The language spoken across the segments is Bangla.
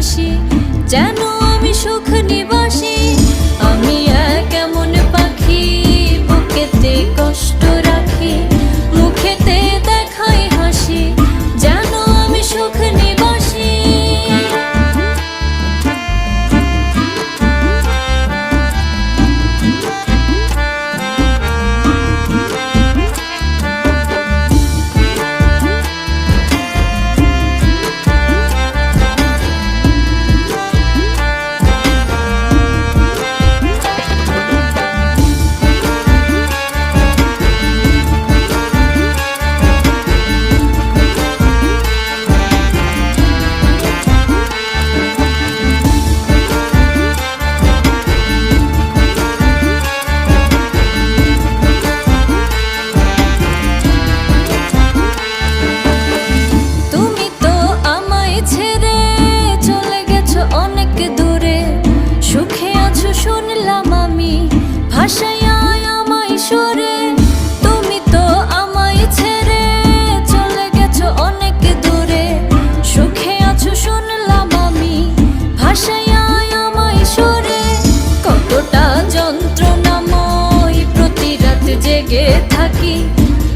হাসি যেন থাকি।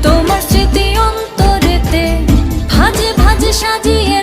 তোমার স্মৃতি অন্তরেতে ভাজে ভাজে সাজিয়ে